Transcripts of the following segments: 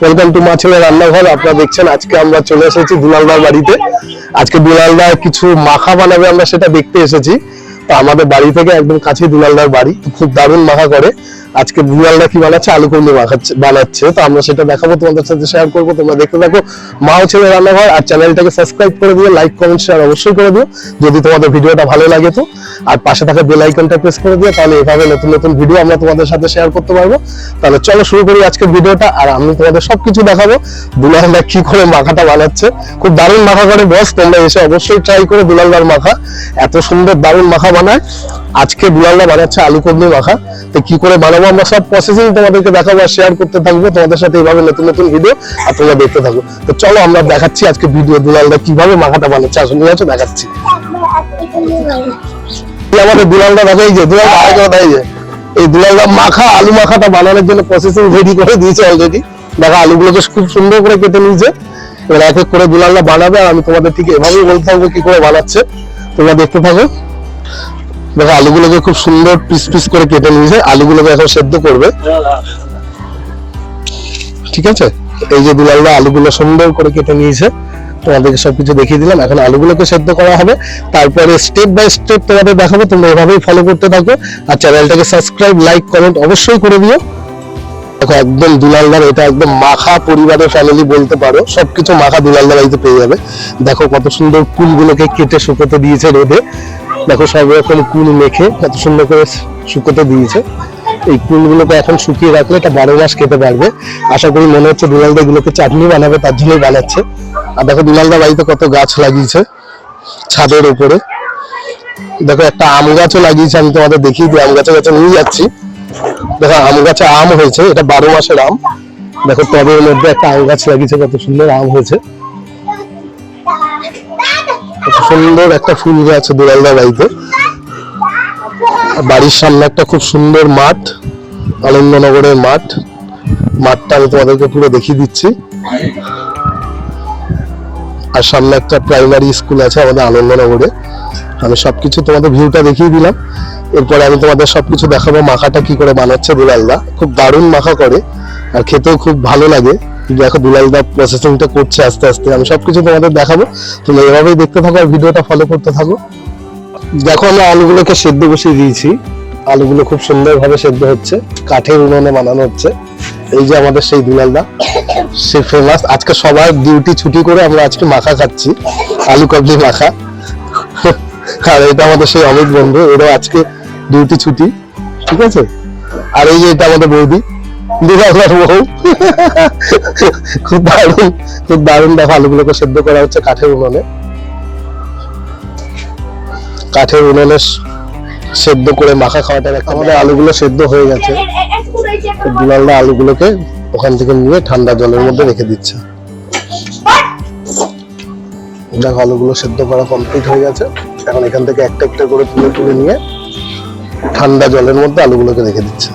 Welcome to মা ছেলে রান্নাঘর। আপনারা দেখছেন, আজকে আমরা চলে এসেছি দুলালদার বাড়িতে। আজকে দুলালদা কিছু মাখা বানাবে আমরা সেটা দেখতে এসেছি। তো আমাদের বাড়ি থেকে একদম কাছে দুলালদার বাড়ি। খুব দারুণ মাখা করে। আজকে দুলালদা কি বানাচ্ছে? আলু কুমড়ি মাখাচ্ছে বানাচ্ছে। তো আমরা সেটা দেখাবো, তোমাদের সাথে শেয়ার করব। তোমরা দেখতে থাকো। মা ও ছেলে রান্নাঘর আর চ্যানেলটাকে সাবস্ক্রাইব করে দিও লাইক কমেন্ট শেয়ার অবশ্যই করে দিও। যদি তোমাদের ভিডিওটা ভালো লাগে তো। আর পাশে থাকা বেল আইকনটা প্রেস করে দিও, তাহলে এভাবে নতুন নতুন ভিডিও আমরা তোমাদের সাথে শেয়ার করতে পারব। তাহলে চলো শুরু করি আজকের ভিডিওটা, আর আমি তোমাদের সবকিছু দেখাবো। দুলালদা কি করে মাখাটা বানাচ্ছে। খুব দারুণ মাখা করে বস তোমরা এসে অবশ্যই ট্রাই করে দুলালদার মাখা। এত সুন্দর দারুণ মাখা বানায়। আজকে দুলালদা বানাচ্ছে আলু কবলি মাখা। তো কি করে বানাবো আমরা সব প্রসেসিং তোমাদেরকে দেখাবো আর শেয়ার করতে থাকব। তোমাদের সাথে এইভাবে নতুন নতুন ভিডিও আর তোমরা দেখতে থাকো। তো চলো আমরা দেখাচ্ছি আজকে ভিডিও দুলালদা কীভাবে মাখাটা বানাচ্ছে। আসলে আসো দেখাচ্ছি। আমাদের দুলালদা দেখা, এই যে দুলালদা আগে যে, এই দুলালদা মাখা, আলু মাখাটা বানানোর জন্য প্রসেসিং রেডি করে দিয়েছে অলরেডি দেখো আলুগুলোকে খুব সুন্দর করে কেটে নিয়েছে। এবার এক এক করে দুলালদা বানাবে, আর আমি তোমাদের ঠিক এভাবেই বলতে থাকব কি করে বানাচ্ছে। তোমরা দেখতে থাকো। দেখো, আলুগুলোকে খুব সুন্দর পিস পিস করে কেটে নিয়েছে আলুগুলোকে এখন সেদ্ধ করবে। ঠিক আছে? এই যে দুলালদা আলুগুলো সুন্দর করে কেটে নিয়েছে, তোমাদেরকে সবকিছু দেখিয়ে দিলাম। এখন আলুগুলোকে সেদ্ধ করা হবে। তারপরে স্টেপ বাই স্টেপ তোমাদের দেখাবো, তোমরা এভাবেই ফলো করতে থাকো। আর চ্যানেলটাকে সাবস্ক্রাইব লাইক কমেন্ট অবশ্যই করে দিও। দেখো, একদম দুলালদার, এটা একদম মাখা পরিবারের ফ্যামিলি বলতে পারো। সবকিছু মাখা দুলালদার বাড়িতে পেয়ে যাবে। দেখো কত সুন্দর কুলগুলোকে কেটে শুকোতে দিয়েছে রোদে। দেখো, সব রকম কুল মেখে কত সুন্দর করে শুকোতে দিয়েছে। এই কুলগুলোকে এখন শুকিয়ে রাখলে এটা বারো মাস খেতে পারবে। আশা করি মনে হচ্ছে দুলালদা এগুলোকে চাটনি বানাবে, তার জন্যই বানাচ্ছে। আর দেখো, দুলালদা বাড়িতে কত গাছ লাগিয়েছে ছাদের উপরে। দেখো, একটা আম গাছও লাগিয়েছে, আমি তোমাদের দেখিয়ে দিই, আম গাছের গাছে নিয়ে যাচ্ছি। দেখো, আম গাছে আম হয়েছে, এটা বারো মাসের আম। দেখো, টবের মধ্যে একটা আম গাছ লাগিয়েছে, কত সুন্দর আম হয়েছে। সুন্দর একটা ফুল গাছ দুলালদা বাড়িতে। বাড়ির সামনে একটা খুব সুন্দর মাঠ, আনন্দনগরের মাঠ। মাঠটা আমি তোমাদেরকে পুরো দেখিয়ে দিচ্ছি। আর সামনে একটা প্রাইমারি স্কুল আছে আমাদের আনন্দনগরে। আমি সবকিছু তোমাদের ভিউটা দেখিয়ে দিলাম। এরপরে আমি তোমাদের সবকিছু দেখাবো মাখাটা কি করে বানাচ্ছে দুলালদা। খুব দারুণ মাখা করে, আর খেতেও খুব ভালো লাগে। দেখো দুলালদা প্রসেসিংটা করছে আস্তে আস্তে। আমি সবকিছু তোমাদের দেখাবো। তোমরা এভাবেই দেখতে থাকো আর ভিডিওটা ফলো করতে থাকো। দেখো আমরা আলুগুলোকে সেদ্ধ বসিয়ে দিয়েছি। আলুগুলো খুব সুন্দরভাবে সেদ্ধ হচ্ছে। কাঠের উনুনে বানানো হচ্ছে। এই যে আমাদের সেই দুলালদা সে ফেমাস আজকে সবার ডিউটি ছুটি করে আমরা আজকে মাখা খাচ্ছি। আলু কাবলি মাখা। আর এটা আমাদের সেই অমিত বন্ধু। এরও আজকে ডিউটি ছুটি। ঠিক আছে? আর এই যে এটা আমাদের বৌদি। খুব দারুণ খুব দারুণ দেখো আলুগুলোকে সেদ্ধ করা হচ্ছে কাঠের উনুনে কাঠের উনুনে সেদ্ধ করে মাখা খাওয়াটা আমাদের আলুগুলো সেদ্ধ হয়ে গেছে তো দুলালদা আলুগুলোকে ওখান থেকে নিয়ে ঠান্ডা জলের মধ্যে রেখে দিচ্ছে দেখো আলুগুলো সেদ্ধ করা কমপ্লিট হয়ে গেছে এখন এখান থেকে একটা একটা করে তুলে তুলে নিয়ে ঠান্ডা জলের মধ্যে আলুগুলোকে রেখে দিচ্ছে।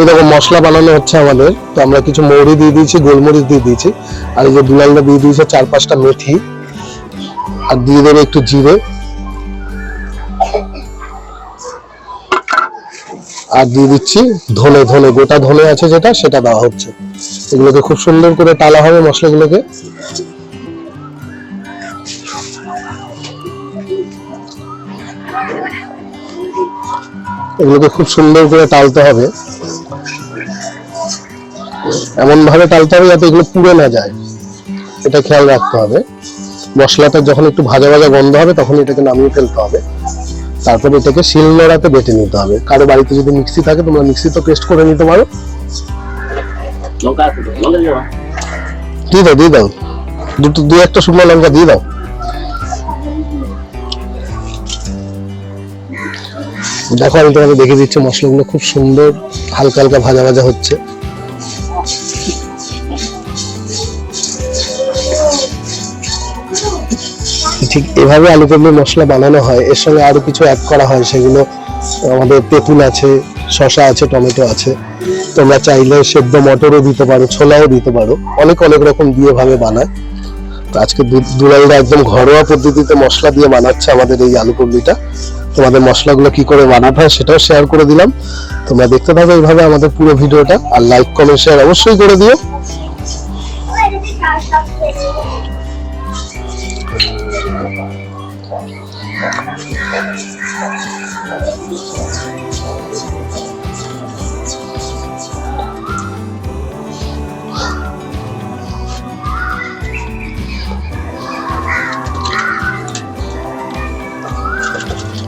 এইরকম মশলা বানানো হচ্ছে আমাদের। তো আমরা কিছু মৌরি দিয়ে দিয়েছি, গোলমরিচ দিয়ে দিয়েছি। আর এই যে দুলালদা দিয়ে দিয়েছে চার পাঁচটা মেথি। আর দিয়ে দেবে একটু জিরে। আর দিয়ে দিচ্ছি ধনে ধনে, গোটা ধনে আছে যেটা, সেটা দেওয়া হচ্ছে। এগুলোকে খুব সুন্দর করে টালা হবে মশলাগুলোকে। এগুলোকে খুব সুন্দর করে টালতে হবে। এমন ভাবে টালতে হবে যাতে এগুলো পুড়ে না যায়। এটা খেয়াল রাখতে হবে। মশলাটা যখন একটু ভাজা ভাজা গন্ধ হবে তখন এটাকে নামিয়ে ফেলতে হবে। তারপর এটাকে শিলনোড়াতে বেটে নিতে হবে। কারও বাড়িতে যদি মিক্সি থাকে তোমরা মিক্সি তো পেস্ট করে নিতে পারো। দিয়ে দাও। দিয়ে দাও দুটো দু একটা শুকনো লঙ্কা দিয়ে দাও। দেখো আমি তোমাকে দেখে দিচ্ছি মশলাগুলো খুব সুন্দর হালকা হালকা ভাজা ভাজা হচ্ছে। ঠিক এভাবে আলু কবলি মশলা বানানো হয়। এর সঙ্গে আরও কিছু অ্যাড করা হয়, সেগুলো আমাদের তেঁতুল আছে, শসা আছে, টমেটো আছে। তোমরা চাইলে সেদ্ধ মটরও দিতে পারো, ছোলাও দিতে পারো। অনেক অনেক রকম দিয়ে ভাবে বানায়। তো আজকে দু- দুলালদা একদম ঘরোয়া পদ্ধতিতে মশলা দিয়ে বানাচ্ছে আমাদের এই আলু কবলিটা তোমাদের মশলাগুলো কি করে বানাতে হয় সেটাও শেয়ার করে দিলাম। তোমরা দেখতে থাকো এইভাবে আমাদের পুরো ভিডিওটা। আর লাইক কমেন্ট শেয়ার অবশ্যই করে দিও।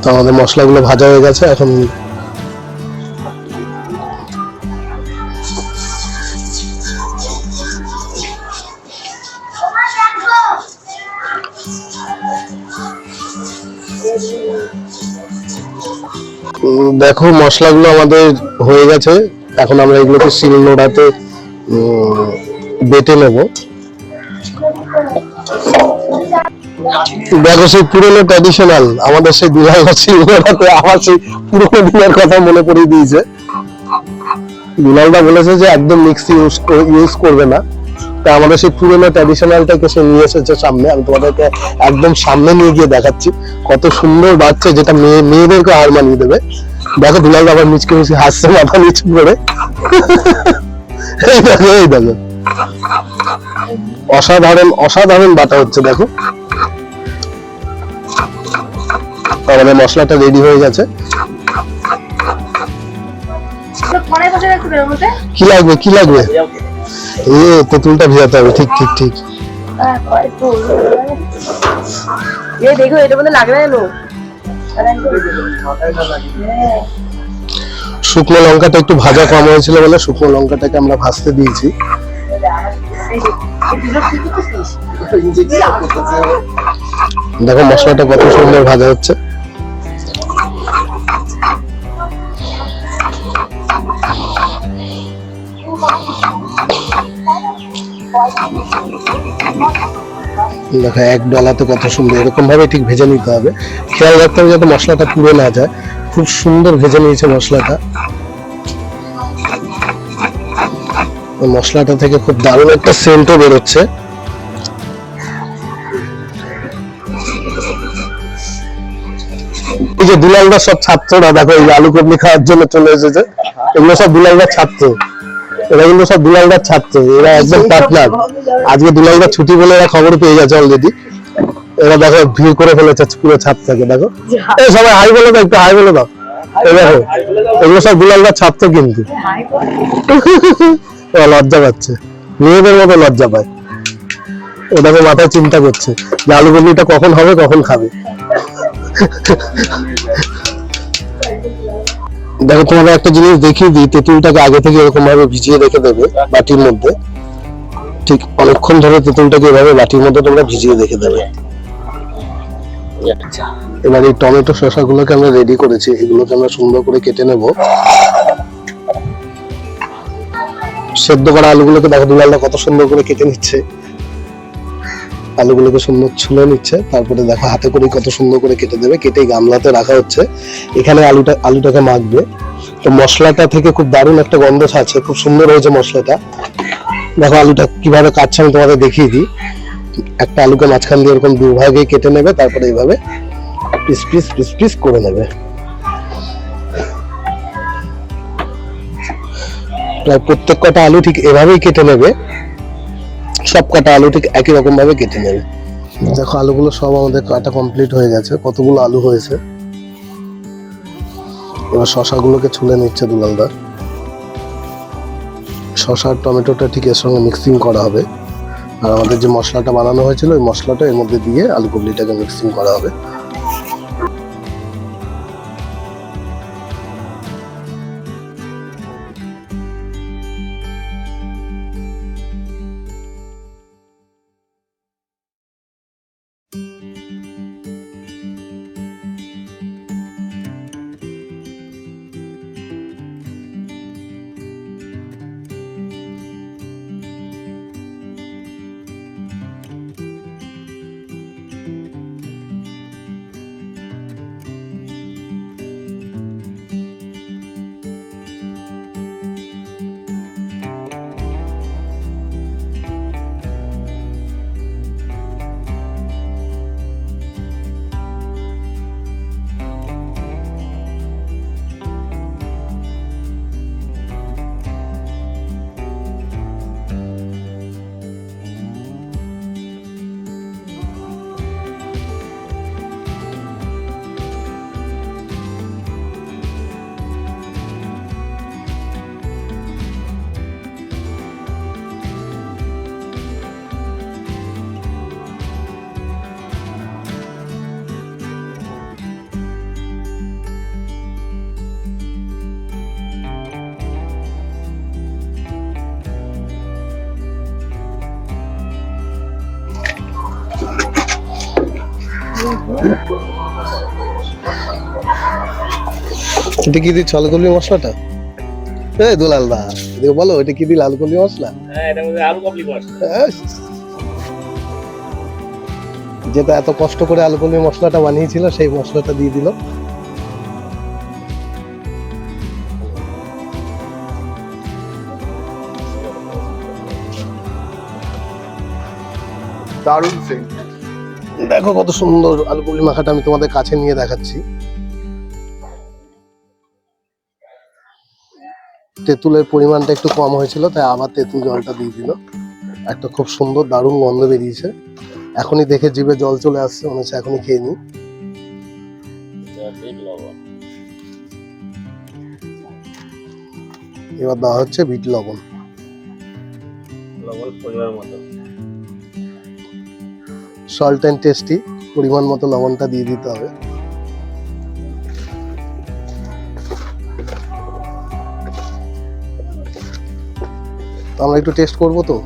তো আমাদের মশলাগুলো ভাজা হয়ে গেছে এখন উম, দেখো, মশলাগুলো আমাদের হয়ে গেছে। এখন আমরা এগুলোকে শিল নোড়াতে বেটে নেব। দেখো, সেই পুরনো ট্র্যাডিশনাল আমাদের সেই দুলাল শিল নোড়াতে আমার সেই পুরোনো দিনের কথা মনে পড়িয়ে দিয়েছে। দুলালদা বলেছে যে একদম মিক্সি ইউজ করবে না। তা আমাদের সেই পুরোনো ট্র্যাডিশনালটাকে সে নিয়ে এসেছে সামনে। আমি তোমাদেরকে একদম সামনে নিয়ে গিয়ে দেখাচ্ছি কত সুন্দর বাচ্চা যেটা মেয়ে মেয়েদেরকে হার মানিয়ে দেবে। দেখো দুলাল আবার মিচকে মিচকে হাসছে মাথা নিচু করে। এই দেখো এই দেখো। অসাধারণ অসাধারণ বাটা হচ্ছে দেখো। আমাদের মশলাটা রেডি হয়ে গেছে। কি লাগবে কি লাগবে? এই তেঁতুলটা ভিজাতে হবে ঠিক ঠিক ঠিক। শুকনো লঙ্কাটা একটু ভাজা কম হয়েছিল বলে শুকনো লঙ্কাটাকে আমরা ভাজতে দিয়েছি। দেখো মশলাটা কত সুন্দর ভাজা হচ্ছে। দেখো, এক ডলাতে কত সুন্দর এরকম ভাবে ঠিক ভেজে নিতে হবে। খেয়াল রাখতে হবে যাতে মশলাটা পুড়ে না যায়। খুব সুন্দর ভেজে নিয়েছে মশলাটা। মশলাটা থেকে খুব দারুণ একটা সেন্টও বেরোচ্ছে। এই যে দুলালদা সব ছাত্ররা, দেখো এই আলু কবলি খাওয়ার জন্য চলে এসেছে। এগুলো সব দুলালদার ছাত্র। এরা কিন্তু সব দুলালদার ছাত্র এরা একদম পার্টনার আজকে দুলালদার ছুটি বলে এরা খবর পেয়ে গেছে অলরেডি এরা দেখো ভিড় করে ফেলেছে পুরো ছাত্রকে দেখো। এই সবাই হাই বলে দাও একটু হাই বলে দাও। এই দেখো এগুলো সব দুলালদার ছাত্র কিন্তু। ও লজ্জা পাচ্ছে। মেয়েদের মতো লজ্জা পায়। ওটাকে মাথায় চিন্তা করছে যে আলু কখন হবে কখন খাবে। দেখো তোমাদের একটা জিনিস দেখিয়ে দিই তেঁতুলটাকে আগে থেকে এরকম ভাবে ভিজিয়ে রেখে দেবে বাটির মধ্যে। ঠিক অনেকক্ষণ ধরে তেঁতুলটাকে এভাবে বাটির মধ্যে তোমরা ভিজিয়ে রেখে দেবে। আচ্ছা। এবার এই টমেটো শসাগুলোকে আমরা রেডি করেছি এগুলোকে আমরা সুন্দর করে কেটে নেব। সেদ্ধ করা আলুগুলোকে দেখো দুলালটা কত সুন্দর করে কেটে নিচ্ছে। আলুগুলোকে সুন্দর ছুলে নিচ্ছে, তারপরে দেখো হাতে করে কত সুন্দর করে কেটে দেবে কেটে গামলাতে রাখা হচ্ছে। এখানে আলুটা, আলুটাকে মাখবে। তো মশলাটা থেকে খুব দারুণ একটা গন্ধ ছাড়ছে, খুব সুন্দর হয়েছে মশলাটা। দেখো আলুটা কীভাবে কাটছে আমি তোমাদের দেখিয়ে দিই। একটা আলুকে মাঝখান দিয়ে এরকম দুভাগে কেটে নেবে, তারপরে এইভাবে পিস পিস পিস পিস করে নেবে। প্রায় প্রত্যেক কটা আলু ঠিক এভাবেই কেটে নেবে। সব কাটা আলু ঠিক একই রকম ভাবে কেটে নেবে। দেখো, আলুগুলো সব আমাদের কাটা কমপ্লিট হয়ে গেছে। কতগুলো আলু হয়েছে? এবার শশাগুলোকে ছুলে নিচ্ছে দুলালদা শশা টমেটোটা ঠিক এর সঙ্গে মিক্সিং করা হবে। আর আমাদের যে মশলাটা বানানো হয়েছিল, ওই মশলাটা এর মধ্যে দিয়ে আলু কবলিটাকে মিক্সিং করা হবে। এটা কি দিচ্ছ আলুকলি মশলাটা? এই দুলাল দা এদিকে বলো এটা কি দিল আলুকলি মশলা? হ্যাঁ যেটা এত কষ্ট করে আলুকলি মশলাটা বানিয়েছিল সেই মশলাটা দিয়ে দিল। দারুণ সেন্ট দেখো কত সুন্দর আলুকলি মাখাটা আমি তোমাদের কাছে নিয়ে দেখাচ্ছি। তেঁতুলের পরিমাণটা একটু কম হয়েছিল তাই আবার তেঁতুল জলটা দিয়ে দিল। একটা খুব সুন্দর দারুণ গন্ধ বেরিয়েছে। এখনই দেখে জিভে জল চলে আসছে মনে হচ্ছে এখনই খেয়ে নিই। এবার দেওয়া হচ্ছে বিট লবণ। লবণ পরিমাণ মতো। সল্ট অ্যান্ড টেস্টি পরিমাণ মতো লবণটা দিয়ে দিতে হবে। আমরা একটু টেস্ট করব তো?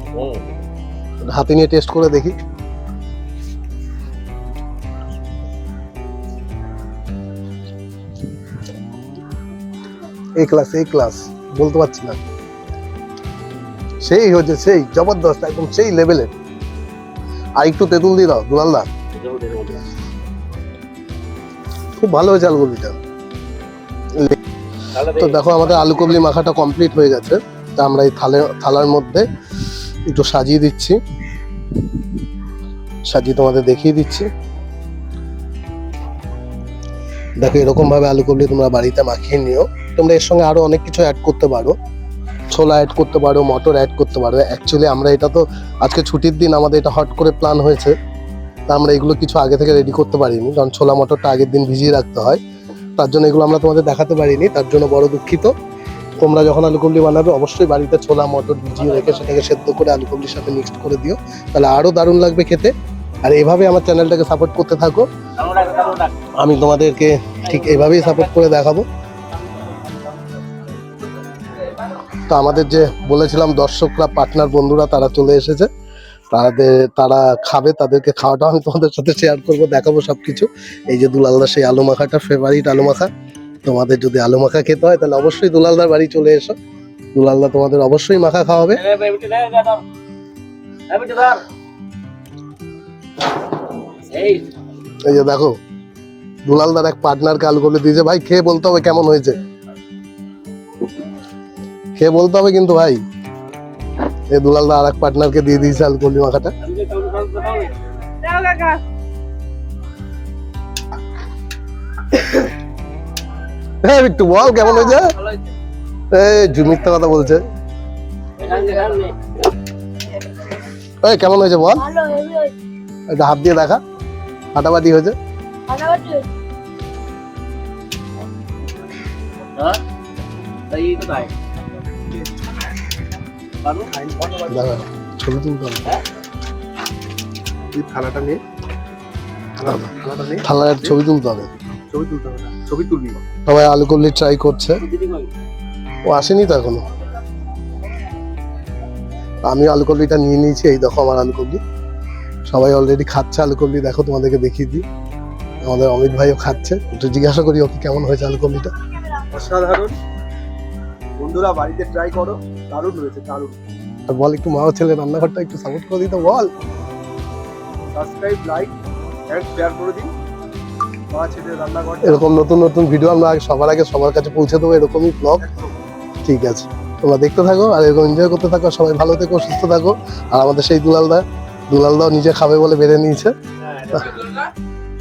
হাতে নিয়ে টেস্ট করে দেখি। এই ক্লাস এই ক্লাস বলতে পারছি না। সেই হচ্ছে, সেই জবরদস্ত, একদম সেই লেভেলের আর একটু তেঁতুল দিয়ে দাও দুলালদা খুব ভালো হয়েছে তাহলে তো দেখো, আমাদের আলু কবলি মাখাটা কমপ্লিট হয়ে গেছে। তা আমরা এই থালে, থালার মধ্যে একটু সাজিয়ে দিচ্ছি। সাজিয়ে তোমাদের দেখিয়ে দিচ্ছি। দেখো এরকম ভাবে আলু কবলি তোমরা বাড়িতে মাখিয়ে নিও। তোমরা এর সঙ্গে আরও অনেক কিছু অ্যাড করতে পারো। ছোলা অ্যাড করতে পারো, মটর অ্যাড করতে পারো। অ্যাকচুয়ালি আমরা এটা তো আজকে ছুটির দিন, আমাদের এটা হট করে প্ল্যান হয়েছে। তা আমরা এগুলো কিছু আগে থেকে রেডি করতে পারিনি, কারণ ছোলা মটরটা আগের দিন ভিজিয়ে রাখতে হয়। তার জন্য এগুলো আমরা তোমাদের দেখাতে পারিনি, তার জন্য বড় দুঃখিত। তোমরা যখন আলু কাবলি বানাবে, অবশ্যই বাড়িতে ছোলা, মটর, ভিজিয়ে রেখে সেটাকে সেদ্ধ করে আলু কাবলির সাথে মিক্সড করে দিও। তাহলে আরও দারুণ লাগবে খেতে। আর এভাবে আমার চ্যানেলটাকে সাপোর্ট করতে থাকো। আমি তোমাদেরকে ঠিক এভাবেই সাপোর্ট করে দেখাবো। তো আমাদের যে বলেছিলাম, দর্শকরা পার্টনার বন্ধুরা, তারা চলে এসেছে। তাদের, তারা খাবে, তাদেরকে খাওয়াটাও আমি তোমাদের সাথে শেয়ার করব, দেখাবো সবকিছু। এই যে দুলালদা সেই আলু মাখাটা ফেভারিট আলু মাখা। তোমাদের যদি আলু মাখা খেতে হয় তাহলে অবশ্যই দুলালদার বাড়ি চলে এসো। দুলালদা তোমাদের অবশ্যই মাখা খাওয়াবে। এই, যে দেখো দুলালদার এক পার্টনারকে আলু করে দিয়েছে। ভাই খেয়ে বলতে হবে কেমন হয়েছে। খেয়ে বলতে হবে কিন্তু ভাই এই দুলালদা আর এক পার্টনারকে দিয়ে দিয়েছে আলু কলি মাখাটা। দাও কাকা। হ্যাঁ একটু বল কেমন হয়েছে? এই জু- কথা বলছে। এই কেমন হয়েছে বল? একটা হাত দিয়ে দেখা। ফাটাফাটি হয়েছে? হ্যাঁ? ছবি তুলতে হবে। থালাটা নিয়ে থালা- থালাটা নিয়ে থালার ছবি তুলতে হবে। ছবি তুলতে হবে না ছবি তুলবি সবাই আলু কলি ট্রাই করছে। ও আসেনি তো এখনও? আমি আলু কবলিটা নিয়ে নিয়েছি এই দেখো আমার আলু কবলি সবাই অলরেডি খাচ্ছে আলু কবলি দেখো তোমাদেরকে দেখিয়ে দিই। আমাদের অমিত ভাইও খাচ্ছে। একটু জিজ্ঞাসা করি ওকে কেমন হয়েছে আলু কবলিটা অসাধারণ। বন্ধুরা বাড়িতে ট্রাই করো দারুণ হয়েছে দারুণ। বল একটু মা ছেলে রান্নাঘরটা একটু সাপোর্ট করে দিতে বল। সাবস্ক্রাইব লাইক এন্ড শেয়ার করে দিন। এরকম নতুন নতুন ভিডিও আমরা সবার আগে সবার কাছে পৌঁছে দেবো, এরকমই ব্লগ ঠিক আছে। তোমরা দেখতে থাকো আর এরকম এনজয় করতে থাকো সবাই ভালো থেকো, সুস্থ থাকো। আর আমাদের সেই দুলালদা দুলালদাও নিজে খাবে বলে বেড়ে নিয়েছে।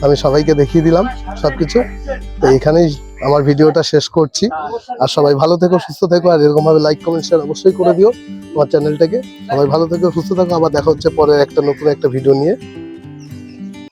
আমি সবাইকে দেখিয়ে দিলাম সবকিছু। তো এখানেই আমার ভিডিওটা শেষ করছি। আর সবাই ভালো থেকো, সুস্থ থেকো, আর এরকমভাবে লাইক কমেন্ট শেয়ার অবশ্যই করে দিও। আমার চ্যানেলটাকে সবাই ভালো থেকো, সুস্থ থাকো। আবার দেখা হচ্ছে পরের একটা নতুন একটা ভিডিও নিয়ে।